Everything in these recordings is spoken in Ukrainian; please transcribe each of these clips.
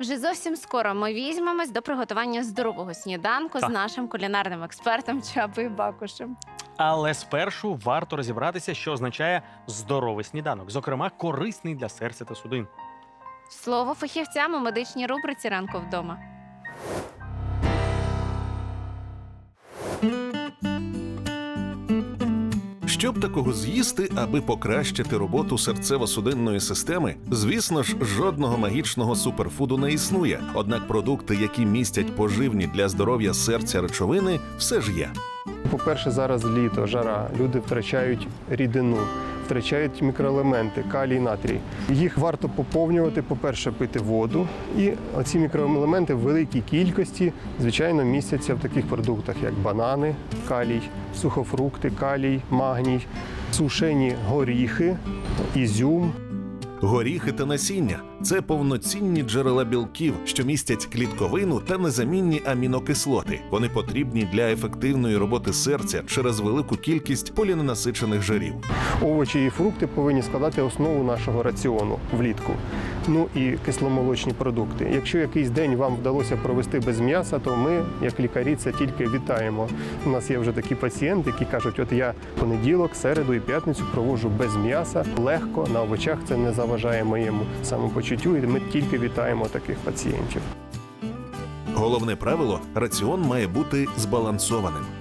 Вже зовсім скоро ми візьмемось до приготування здорового сніданку Так. з нашим кулінарним експертом Чапою Бакушем. Але спершу варто розібратися, що означає здоровий сніданок, зокрема, корисний для серця та судин. Слово фахівцям у медичній рубриці ранку вдома. Щоб такого з'їсти, аби покращити роботу серцево-судинної системи, звісно ж, жодного магічного суперфуду не існує. Однак продукти, які містять поживні для здоров'я серця речовини, все ж є. По-перше, зараз літо, жара. Люди втрачають рідину, втрачають мікроелементи, калій, натрій. Їх варто поповнювати, по-перше, пити воду. І оці мікроелементи в великій кількості, звичайно, містяться в таких продуктах, як банани, калій, сухофрукти, калій, магній, сушені горіхи, ізюм. Горіхи та насіння це повноцінні джерела білків, що містять клітковину та незамінні амінокислоти. Вони потрібні для ефективної роботи серця через велику кількість поліненасичених жирів. Овочі і фрукти повинні складати основу нашого раціону влітку. Ну і кисломолочні продукти. Якщо якийсь день вам вдалося провести без м'яса, то ми, як лікарі, це тільки вітаємо. У нас є вже такі пацієнти, які кажуть, от я понеділок, середу і п'ятницю проводжу без м'яса, легко на овочах це не заважає моєму самопочуттю, і ми тільки вітаємо таких пацієнтів. Головне правило раціон має бути збалансованим.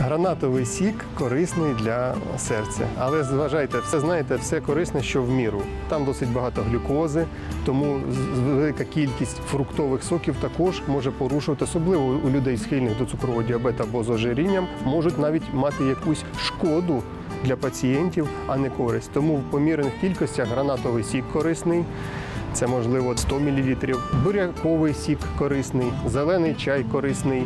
Гранатовий сік корисний для серця, але зважайте, все знаєте, все корисне, що в міру. Там досить багато глюкози, тому велика кількість фруктових соків також може порушувати, особливо у людей схильних до цукрового діабету або з ожирінням, можуть навіть мати якусь шкоду для пацієнтів, а не користь. Тому в помірених кількостях гранатовий сік корисний. Це можливо 100 мл, буряковий сік корисний, зелений чай корисний,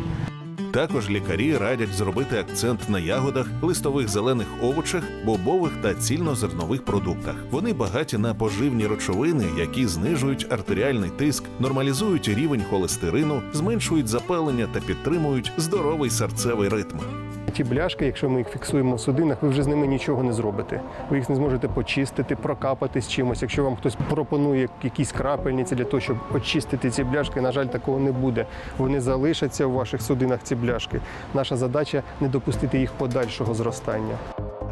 Також лікарі радять зробити акцент на ягодах, листових зелених овочах, бобових та цільнозернових продуктах. Вони багаті на поживні речовини, які знижують артеріальний тиск, нормалізують рівень холестерину, зменшують запалення та підтримують здоровий серцевий ритм. Ті бляшки, якщо ми їх фіксуємо в судинах, ви вже з ними нічого не зробите. Ви їх не зможете почистити, прокапати з чимось. Якщо вам хтось пропонує якісь крапельниці для того, щоб очистити ці бляшки, на жаль, такого не буде. Вони залишаться у ваших судинах, ці бляшки. Наша задача не допустити їх подальшого зростання.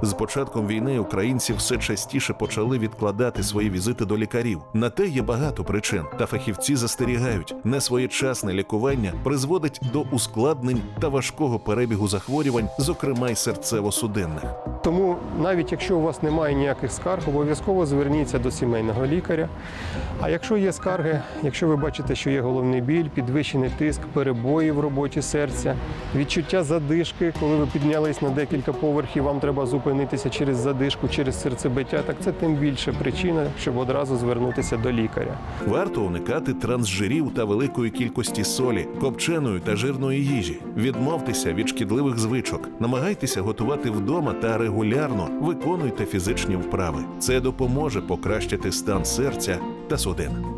З початком війни українці все частіше почали відкладати свої візити до лікарів. На те є багато причин, та фахівці застерігають, несвоєчасне лікування призводить до ускладнень та важкого перебігу захворювань, зокрема й серцево-судинних. Тому навіть якщо у вас немає ніяких скарг, обов'язково зверніться до сімейного лікаря. А якщо є скарги, якщо ви бачите, що є головний біль, підвищений тиск, перебої в роботі серця, відчуття задишки, коли ви піднялись на декілька поверхів, вам треба зупинитися через задишку, через серцебиття, так це тим більше причина, щоб одразу звернутися до лікаря. Варто уникати трансжирів та великої кількості солі, копченої та жирної їжі. Відмовтеся від шкідливих звичок, намагайтеся готувати вдома та регулярно виконуйте фізичні вправи. Це допоможе покращити стан серця та судин.